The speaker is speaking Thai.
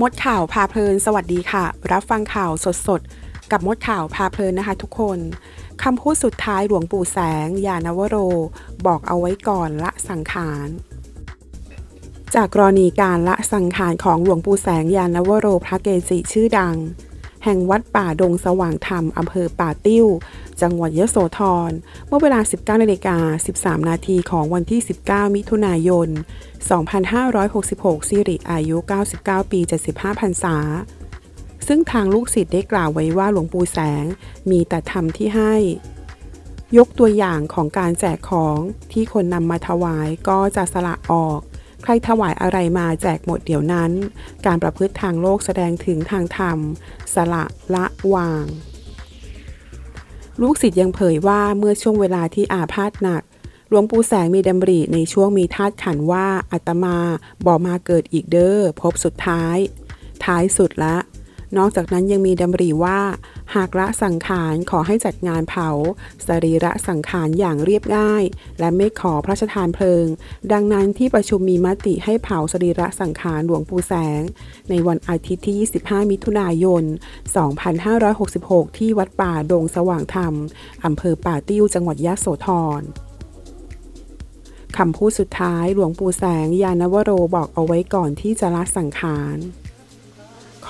มดข่าวพาเพลิน สวัสดีค่ะ รับฟังข่าวสดๆกับมดข่าวพาเพลินนะคะทุกคนคำพูดสุดท้ายหลวงปู่แสง ยานวโร บอกเอาไว้ก่อนละสังขารจากกรณีการละสังขารของหลวงปู่แสงยานวโรพระเกจิชื่อดัง แห่งวัดป่าดงสว่างธรรมอำเภอป่าติ้ว จังหวัดยโสธร เมื่อเวลา 19นาฬิกา13 นาทีของวันที่ 19 มิถุนายน 2566 สิริอายุ 99 ปี 75 พรรษา ซึ่งทางลูกศิษย์ได้กล่าวไว้ว่าหลวงปู่แสงมีแต่ธรรมที่ให้ยกตัวอย่างของการแจกของที่คนนำมาถวายก็จะสละออก ใครถวายอะไรมาแจกหมดเดี๋ยวนั้น การประพฤติทางโลกแสดงถึงทางธรรม สละละวาง ลูกศิษย์ยังเผยว่าเมื่อช่วงเวลาที่อาพาธหนักหลวงปู่แสงมีดำริในช่วงมีธาตุขันว่าอัตมาบ่มาเกิดอีกเด้อพบสุดท้าย ท้ายสุดละ นอกจากนั้นยังมีดำริว่า หากละสังขารขอให้จัดงานเผา สรีระสังขารอย่างเรียบง่าย และไม่ขอพระราชทานเพลิง ดังนั้นที่ประชุมมีมติให้เผาสรีระสังขารหลวงปู่แสง ในวันอาทิตย์ที่ 25 มิถุนายน 2566 ที่วัดป่าดงสว่างธรรมอำเภอป่าติ้วจังหวัดยะโสธรคำพูดสุดท้ายหลวงปู่แสงยานวโรบอกเอาไว้ก่อนที่จะละสังขาร